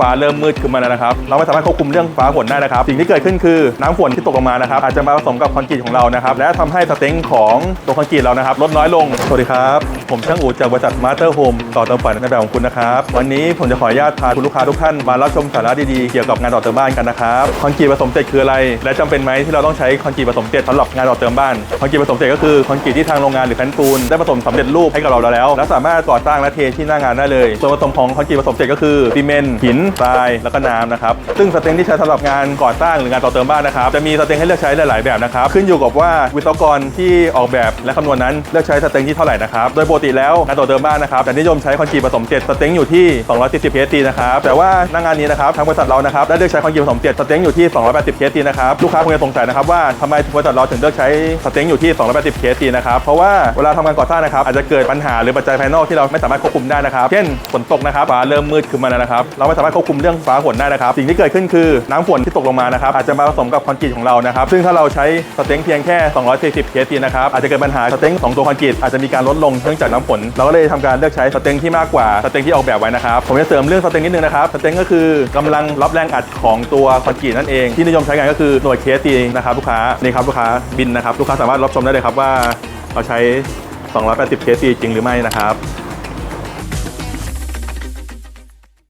ฟ้าเริ่มมืดขึ้นมาแล้วนะครับ เราไม่สามารถควบคุมเรื่องฟ้าฝนได้นะครับ สิ่งที่เกิดขึ้นคือน้ำฝนที่ตกลงมานะครับ อาจจะมาผสมกับคอนกรีตของเรานะครับ และทำให้สเต็งของตัวคอนกรีตเรานะครับ ลดน้อยลง สวัสดีครับ ผมช่างอู่จากบริษัทมาสเตอร์โฮมต่อเติมฝันในแบบของคุณนะครับ วันนี้ผมจะขออนุญาตพาคุณลูกค้าทุกท่านมารับชมสาระดีๆ เกี่ยวกับงานต่อเติมบ้านกันนะครับคอนกรีตผสมเสร็จคืออะไร และจำเป็นไหมที่เราต้องใช้คอนกรีตผสมเสร็จสำหรับงานต่อเติมบ้านคอนกรีตผสมเสร็จก็คือคอนกรีตที่ทางโรงงานหรือแผ่นปูนได้ผสมสำเร็จรูปให้กับเราแล้ว และสามารถก่อสร้างและเทที่หน้างานได้เลยส่วนผสมของคอนกรีตผสมเสร็จก็คือซีเมนต์หินทรายแล้วก็น้ำนะครับซึ่งสเต็งที่ใช้สำหรับงานก่อสร้างหรืองานต่อเติมบ้านนะครับจะมีสเต็งให้เลือกใช้หลาย ๆ แบบนะครับขึ้นอยู่กับว่าวิศวกรที่ออกแบบและคำนวณนั้นเลือกใช้สเต็งที่เท่าไหร่นะครับโดยปกติแล้วงานต่อเติมบ้านนะครับจะนิยมใช้คอนกรีตผสมเสร็จสเต็งอยู่ที่ 240 PST นะครับแต่ว่าหน้างานนี้นะครับทางบริษัทเรานะครับได้เลือกใช้คอนกรีตผสมเสร็จสเต็งอยู่ที่ 280 PST นะครับลูกค้าคงจะสงสัยนะครับว่าทำไมบริษัทเราถึงเลือกใช้สเต็งอยู่ที่ 280 PST นะครับเพราะว่าเวลาทำงานก่อสร้างนะครับอาจจะเกิดปัญหาหรือปัจจัยภายนอกที่เราไม่สามารถควบคุมได้นะครับเช่นฝนตกนะครับฟ้าเริ่มมืดขึ้นมาแล้วนะครับเราไม่สามารถควบคุมเรื่องฟ้าฝนได้นะครับสิ่งที่เกิดขึ้นคือน้ำฝนที่ตกลงมานะครับอาจจะมาผสมกับคอนกรีตของเรานะครับซึ่งถ้าเราใช้สเต็งเพียงแค่ 240 PST นะครับอาจจะเกิดปัญหาสเต็งของตัวคอนกรีตอาจจะมีการลดลงเนื่องจากน้ำฝนเราก็เลยทำการเลือกใช้สเต็งที่มากกว่าสเต็งที่ออกแบบไว้นะครับผมจะเสริมเรื่องสเต็งนิดนึงนะครับสเต็งก็คือกำลังรับแรงอัดของตัวคอนกรีตนั่นเอง ที่นิยมใช้กันก็คือหน่วย KST นะครับลูกค้านี่ครับลูกค้าบินนะครับลูกค้าสามารถรับชมได้เลยครับว่าเราใช้ 280 KST จริงหรือไม่นะครับ